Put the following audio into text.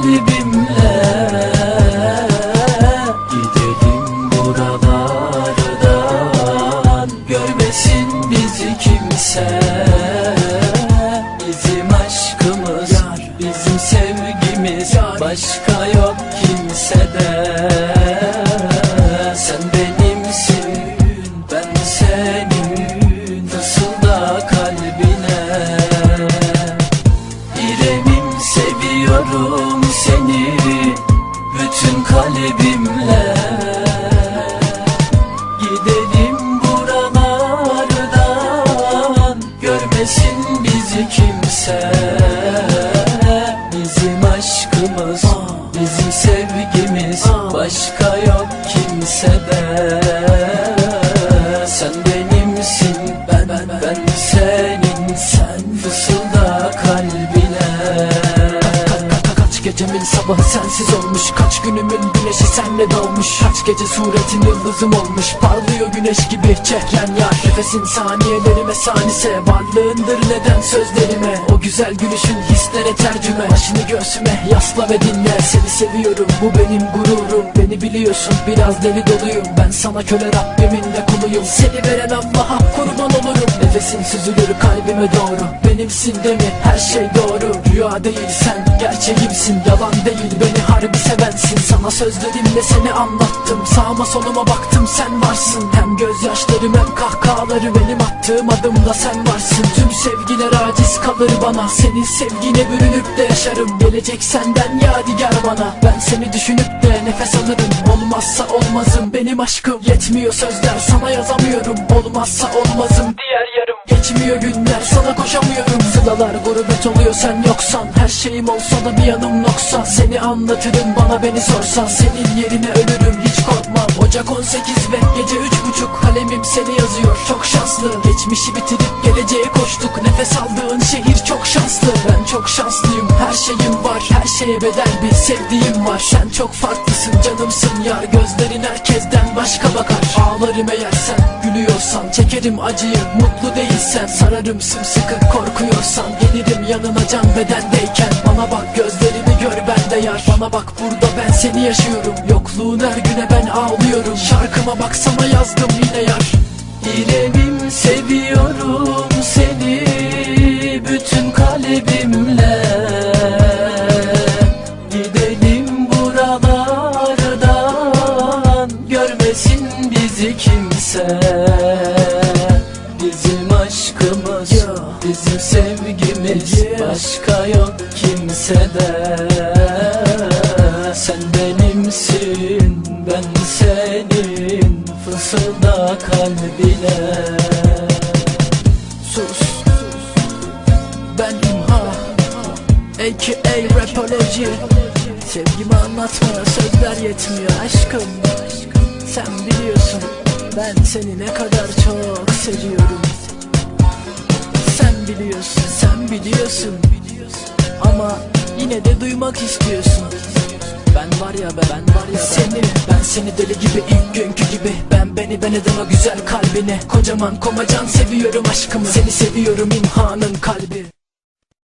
kalbimle Gidelim buralardan. Görmesin bizi kimse. Bizim aşkımız Bizim sevgimiz. Başka yok kimsede gecemin sabahı sensiz olmuş. Kaç günümün güneşi senle doğmuş. Kaç gece suretin yıldızım olmuş. Parlıyor güneş gibi çehren yar. Nefesin saniyelerime sanise. Varlığındır neden sözlerime? O güzel gülüşün hislere tercüme. Başını göğsüme yasla ve dinle. Seni seviyorum bu benim gururum. Beni biliyorsun biraz deli doluyum. Ben sana köle Rabbimin de kuluyum. Seni veren Allah'a kurban olurum. Nefesin süzülür kalbime doğru. Benimsin de mi? Her şey doğru. Rüya değil sen gerçeğimsin Yalan değil beni harbi sevensin. Sana sözlerimle seni anlattım. Sağıma soluma baktım sen varsın. Hem gözyaşlarım hem kahkahaları Benim attığım adımda sen varsın. Tüm sevgiler aciz kalır bana. Senin sevgine bürünüp de yaşarım. Gelecek senden yadigar bana. Ben seni düşünüp de nefes alırım. Olmazsa olmazım. Benim aşkım Yetmiyor sözler. Sana yazamıyorum. Olmazsa olmazım. Yarım Geçmiyor günler sana koşamıyorum. Sıralar gurbet oluyor sen yoksan. Her şeyim olsa da bir yanım noksan Seni anlatırım bana beni sorsan. Senin yerine ölürüm hiç korkmam Ocak 18 ve gece üç buçuk. Kalemim seni yazıyor çok şanslı. Geçmişi bitirip geleceğe koştuk. Nefes aldığın şehir çok şanslı. Ben çok şanslıyım her şeyim var. Her şeye bedel bir sevdiğim var. Sen çok farklısın canımsın. Yar Gözlerin herkesten başka bakar. Ağlarım eğer sen gülüyorsan Çekerim acıyı mutlu değilsen Sararım sımsıkı korkuyorsan Gelirim yanına can bedendeyken. Bana bak gözlerimi gör bende yar. Bana bak burada ben seni yaşıyorum. Yokluğun her güne ben ağlıyorum. Şarkıma bak sana yazdım yine yar. İremim seviyorum seni bütün kalbimle. Gidelim buralardan görmesin bizi kimse Bizim aşkımız, bizim sevgimiz başka yok kimsede. Sen benimsin, ben senin fısılda kalbine. Sus, ben imha A.K.A. Rapology Sevgimi anlatmaya sözler yetmiyor aşkım. Sen biliyorsun ben seni ne kadar çok seviyorum biliyorsun, sen biliyorsun. Ama yine de duymak istiyorsun. Ben var ya ben, ben var ya seni Ben seni deli gibi ilk günkü gibi. Ben beni ben eden o güzel kalbini Kocaman komacan seviyorum aşkımı. Seni seviyorum imhanın kalbi